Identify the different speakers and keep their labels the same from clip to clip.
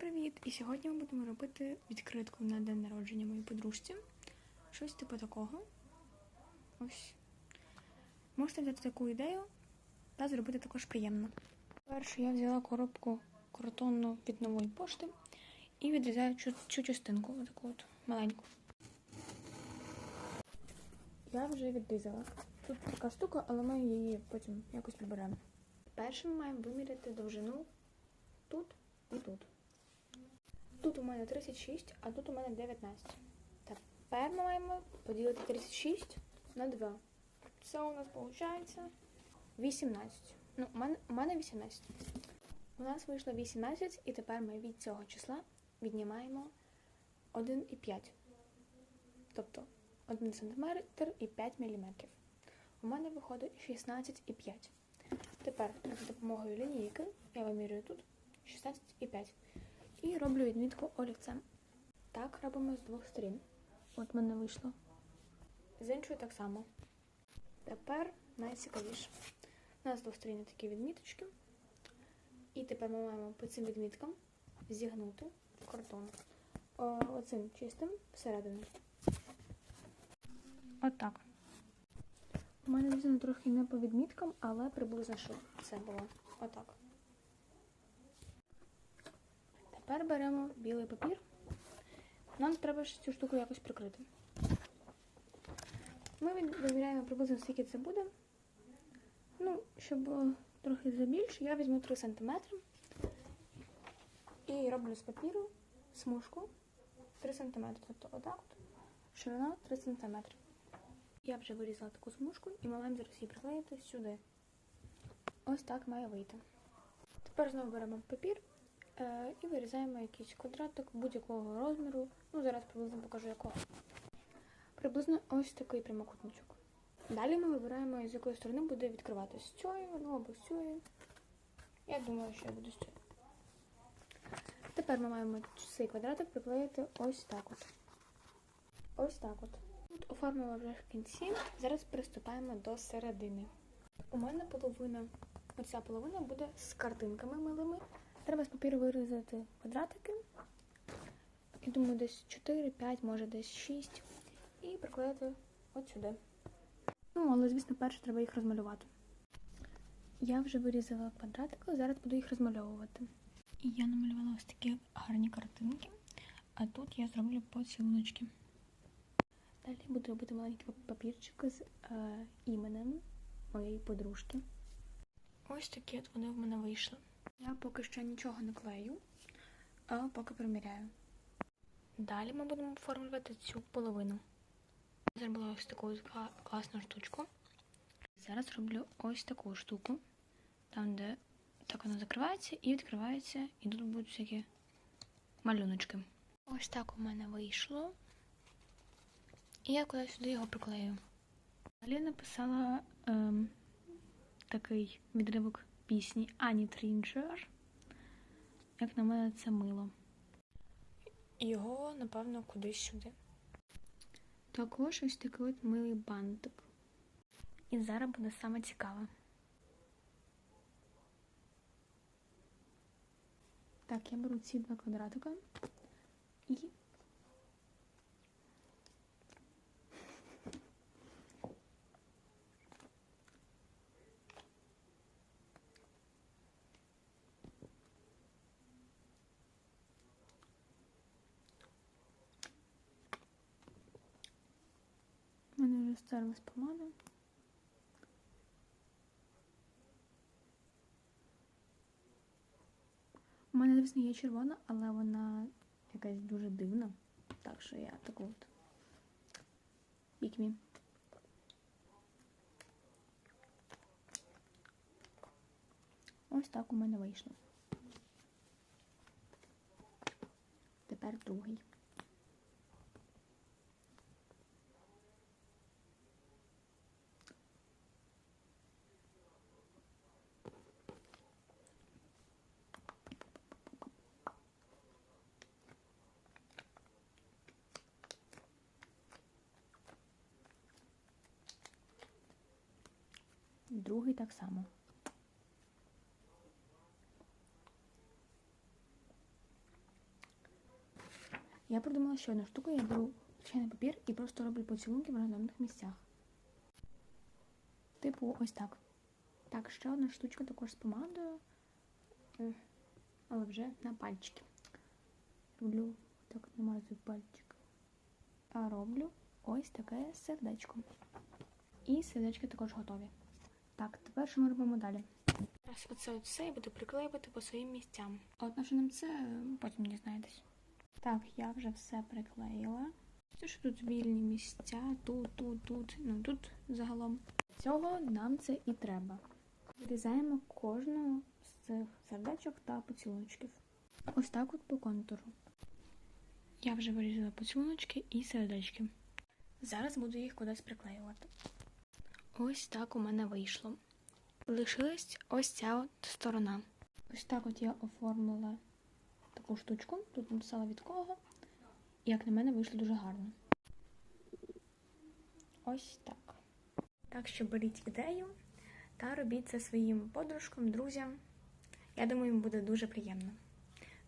Speaker 1: привіт! І сьогодні ми будемо робити відкритку на день народження моїй подружці. Щось типу такого. Ось. Можете взяти таку ідею та зробити також приємно. Перше я взяла коробку картонну від нової пошти і відрізаю цю, частинку, таку от маленьку. Я вже відрізала. Тут така штука, але ми її потім якось приберемо. Ми маємо виміряти довжину тут і тут. Тут у мене 36, а тут у мене 19. Тепер ми маємо поділити 36 на 2. Це у нас виходить 18. Ну, у мене, у мене 18. У нас вийшло 18, і тепер ми від цього числа віднімаємо 1,5. Тобто 1 см і 5 мм. У мене виходить 16,5. Тепер за допомогою лінійки я вимірюю тут 16,5. І роблю відмітку олівцем. Так робимо з двох сторін. От мене вийшло. З іншої так само. Тепер найцікавіше. У нас з двох сторін такі відміточки. І тепер ми маємо по цим відміткам зігнути картон О, оцим чистим всередину. Отак. У мене звісно трохи не по відміткам, але приблизно щоб це було. Отак. Тепер беремо білий папір. Нам треба ж цю штуку якось прикрити. Ми виміряємо приблизно скільки це буде. Ну, щоб було трохи забільше, я візьму 3 см і роблю з папіру смужку 3 см. Тобто отак от. Ширина 3 см. Я вже вирізала таку смужку і маємо зараз її приклеїти сюди. Ось так має вийти. Тепер знову беремо папір е, і вирізаємо якийсь квадратик будь-якого розміру. Ну, зараз приблизно покажу якого. Приблизно ось такий прямокутничок. Далі ми вибираємо, з якої сторони буде відкриватися з цієї, ну або з цієї. Я думаю, що я буду з цієї. Тепер ми маємо цей квадратик приклеїти ось так от. Ось так от. Тут оформила вже в кінці. Зараз приступаємо до середини. У мене половина, оця половина буде з картинками милими. Треба з папіру вирізати квадратики. Я думаю, десь 4, 5, може десь 6. І приклеїти от сюди. Ну, але, звісно, перше треба їх розмалювати. Я вже вирізала квадратики, зараз буду їх розмальовувати. І я намалювала ось такі гарні картинки, а тут я зроблю поцілуночки. Далі буду робити маленький папірчик з е, іменем моєї подружки. Ось такі от вони в мене вийшли. Я поки що нічого не клею, а поки приміряю. Далі ми будемо оформлювати цю половину. Зробила ось таку класну штучку. Зараз роблю ось таку штуку, там, де так вона закривається і відкривається, і тут будуть всякі малюночки. Ось так у мене вийшло. І я кудись сюди його приклею. Далі написала ем, такий відривок пісні Ані Трінчер. Як на мене, це мило. Його, напевно, кудись сюди. Також ось такий от милий бантик. І зараз буде саме цікаве. Так, я беру ці два квадратика і Вже помада. У мене, звісно, є червона, але вона якась дуже дивна. Так що я таку от пікмі. Ось так у мене вийшло. Тепер другий. Другий так само. Я придумала ще одну штуку, я беру звичайний папір і просто роблю поцілунки в рандомних місцях. Типу, ось так. Так, ще одна штучка також з помадою, е, але вже на пальчики. Роблю так, намазую пальчик. А роблю ось таке сердечко. І сердечки також готові. Так, тепер що ми робимо далі? Зараз оце все я буду приклеювати по своїм місцям. А от на нам це е, потім дізнаєтесь. Так, я вже все приклеїла. Це що тут вільні місця, тут, тут, тут, ну тут загалом. Цього нам це і треба. Вирізаємо кожну з цих сердечок та поцілуночків. Ось так от по контуру. Я вже вирізала поцілуночки і сердечки. Зараз буду їх кудись приклеювати. Ось так у мене вийшло. Лишилась ось ця от сторона. Ось так от я оформила таку штучку. Тут написала від кого. Як на мене вийшло дуже гарно. Ось так. Так що беріть ідею та робіть це своїм подружкам, друзям. Я думаю, їм буде дуже приємно.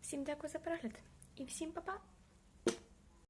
Speaker 1: Всім дякую за перегляд і всім па-па!